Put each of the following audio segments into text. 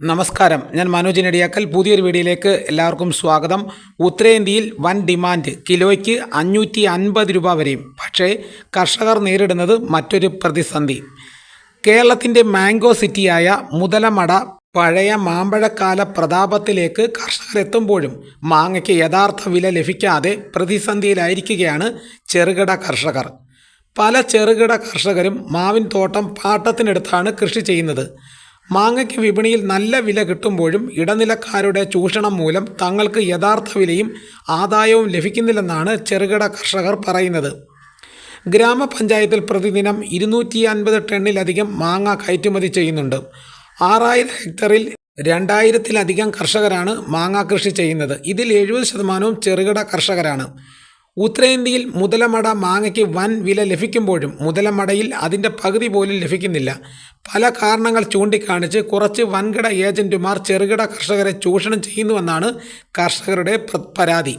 നമസ്കാരം. ഞാൻ മനോജ് നെടിയാക്കൽ. പുതിയൊരു വീഡിയോയിലേക്ക് എല്ലാവർക്കും സ്വാഗതം. ഉത്തരേന്ത്യയിൽ വൻ ഡിമാൻഡ് കിലോയ്ക്ക് അഞ്ഞൂറ്റി അൻപത് രൂപ വരെയും. പക്ഷേ കർഷകർ നേരിടുന്നത് മറ്റൊരു പ്രതിസന്ധി. കേരളത്തിന്റെ മാംഗോ സിറ്റിയായ മുതലമട പഴയ മാമ്പഴക്കാല പ്രതാപത്തിലേക്ക് കർഷകർ എത്തുമ്പോഴും മാങ്ങയ്ക്ക് യഥാർത്ഥ വില ലഭിക്കാതെ പ്രതിസന്ധിയിലായിരിക്കുകയാണ് ചെറുകിട കർഷകർ. പല ചെറുകിട കർഷകരും മാവിൻ തോട്ടം പാട്ടത്തിനെടുത്താണ് കൃഷി ചെയ്യുന്നത്. മാങ്ങയ്ക്ക് വിപണിയിൽ നല്ല വില കിട്ടുമ്പോഴും ഇടനിലക്കാരുടെ ചൂഷണം മൂലം തങ്ങൾക്ക് യഥാർത്ഥ വിലയും ആദായവും ലഭിക്കുന്നില്ലെന്നാണ് ചെറുകിട കർഷകർ പറയുന്നത്. ഗ്രാമപഞ്ചായത്തിൽ പ്രതിദിനം ഇരുന്നൂറ്റി അൻപത് ടണ്ണിലധികം മാങ്ങ കയറ്റുമതി ചെയ്യുന്നുണ്ട്. ആറായിരം ഹെക്ടറിൽ രണ്ടായിരത്തിലധികം കർഷകരാണ് മാങ്ങ കൃഷി ചെയ്യുന്നത്. ഇതിൽ എഴുപത് ശതമാനവും ചെറുകിട കർഷകരാണ്. ഉത്തരേന്ത്യയിൽ മുതലമട മാങ്ങയ്ക്ക് വൻ വില ലഭിക്കുമ്പോഴും മുതലമടയിൽ അതിന്റെ പകുതി പോലും ലഭിക്കുന്നില്ല. പല കാരണങ്ങൾ ചൂണ്ടിക്കാണിച്ച് കുറച്ച് വൻകിട ഏജന്റുമാർ ചെറുകിട കർഷകരെ ചൂഷണം ചെയ്യുന്നുവെന്നാണ് കർഷകരുടെ പ്ര- പരാതി.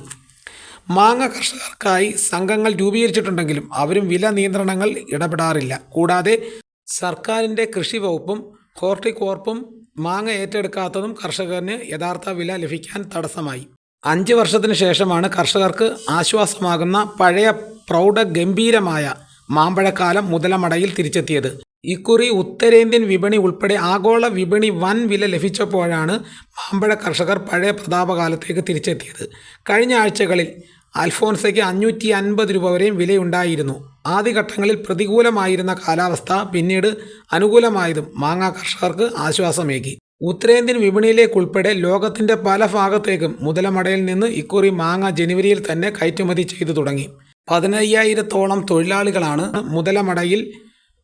മാങ്ങ കർഷകർക്കായി സംഘങ്ങൾ രൂപീകരിച്ചിട്ടുണ്ടെങ്കിലും അവരും വില നിയന്ത്രണങ്ങൾ ഇടപെടാറില്ല. കൂടാതെ സർക്കാരിന്റെ കൃഷി വകുപ്പും ഹോർട്ടികോർപ്പും മാങ്ങ ഏറ്റെടുക്കാത്തതും കർഷകന് യഥാർത്ഥ വില ലഭിക്കാൻ തടസ്സമായി. അഞ്ച് വർഷത്തിന് ശേഷമാണ് കർഷകർക്ക് ആശ്വാസമാകുന്ന പഴയ പ്രൗഢഗംഭീരമായ മാമ്പഴക്കാലം മുതലമടയിൽ തിരിച്ചെത്തിയത്. ഇക്കുറി ഉത്തരേന്ത്യൻ വിപണി ഉൾപ്പെടെ ആഗോള വിപണി വൻ വില ലഭിച്ചപ്പോഴാണ് മാമ്പഴ കർഷകർ പഴയ പ്രതാപകാലത്തേക്ക് തിരിച്ചെത്തിയത്. കഴിഞ്ഞ ആഴ്ചകളിൽ അൽഫോൻസയ്ക്ക് അഞ്ഞൂറ്റി അൻപത് രൂപ വരെയും വിലയുണ്ടായിരുന്നു. ആദ്യഘട്ടങ്ങളിൽ പ്രതികൂലമായിരുന്ന കാലാവസ്ഥ പിന്നീട് അനുകൂലമായതും മാങ്ങ കർഷകർക്ക് ആശ്വാസമേകി. ഉത്തരേന്ത്യൻ വിപണിയിലേക്കുൾപ്പെടെ ലോകത്തിന്റെ പല ഭാഗത്തേക്കും മുതലമടയിൽ നിന്ന് ഇക്കുറി മാങ്ങ ജനുവരിയിൽ തന്നെ കയറ്റുമതി ചെയ്തു തുടങ്ങി. പതിനയ്യായിരത്തോളം തൊഴിലാളികളാണ് മുതലമടയിൽ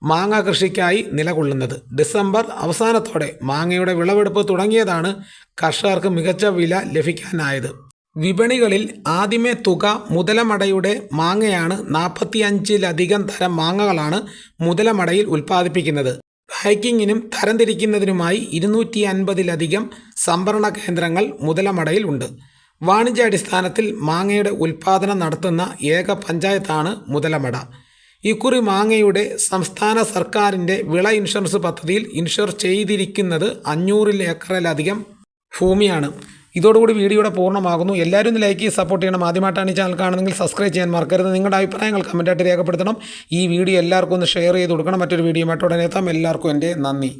മാങ്ങ കൃഷിക്കായി നിലകൊള്ളുന്നത്. ഡിസംബർ അവസാനത്തോടെ മാങ്ങയുടെ വിളവെടുപ്പ് തുടങ്ങിയതാണ് കർഷകർക്ക് മികച്ച വില ലഭിക്കാനായത്. വിപണികളിൽ ആദ്യമേ തുക മുതലമടയുടെ മാങ്ങയാണ് നാൽപ്പത്തിയഞ്ചിലധികം തരം മാങ്ങകളാണ് മുതലമടയിൽ ഉൽപ്പാദിപ്പിക്കുന്നത്. പാക്കിങ്ങിനും തരംതിരിക്കുന്നതിനുമായി ഇരുന്നൂറ്റി അൻപതിലധികം സംഭരണ കേന്ദ്രങ്ങൾ മുതലമടയിൽ ഉണ്ട്. വാണിജ്യാടിസ്ഥാനത്തിൽ മാങ്ങയുടെ ഉൽപ്പാദനം നടത്തുന്ന ഏക പഞ്ചായത്താണ് മുതലമട. ഇക്കുറി മാങ്ങയുടെ സംസ്ഥാന സർക്കാരിന്റെ വിള ഇൻഷുറൻസ് പദ്ധതിയിൽ ഇൻഷുർ ചെയ്തിരിക്കുന്നത് അഞ്ഞൂറിൽ ഏക്കറിലധികം ഭൂമിയാണ്. ഇതോടുകൂടി വീഡിയോയുടെ പൂർണമാകുന്നു. എല്ലാവരും ലൈക്ക് ചെയ്ത് സപ്പോർട്ട് ചെയ്യണം. ആദ്യമായിട്ടാണ് ഈ ചാനൽ കാണുന്നതെങ്കിൽ സബ്സ്ക്രൈബ് ചെയ്യാൻ മറക്കരുത്. നിങ്ങളുടെ അഭിപ്രായങ്ങൾ കമന്റായിട്ട് രേഖപ്പെടുത്തണം. ഈ വീഡിയോ എല്ലാവർക്കും ഒന്ന് ഷെയർ ചെയ്ത് കൊടുക്കണം. മറ്റൊരു വീഡിയോ ഉടനെ എത്താം. എല്ലാവർക്കും എന്റെ നന്ദി.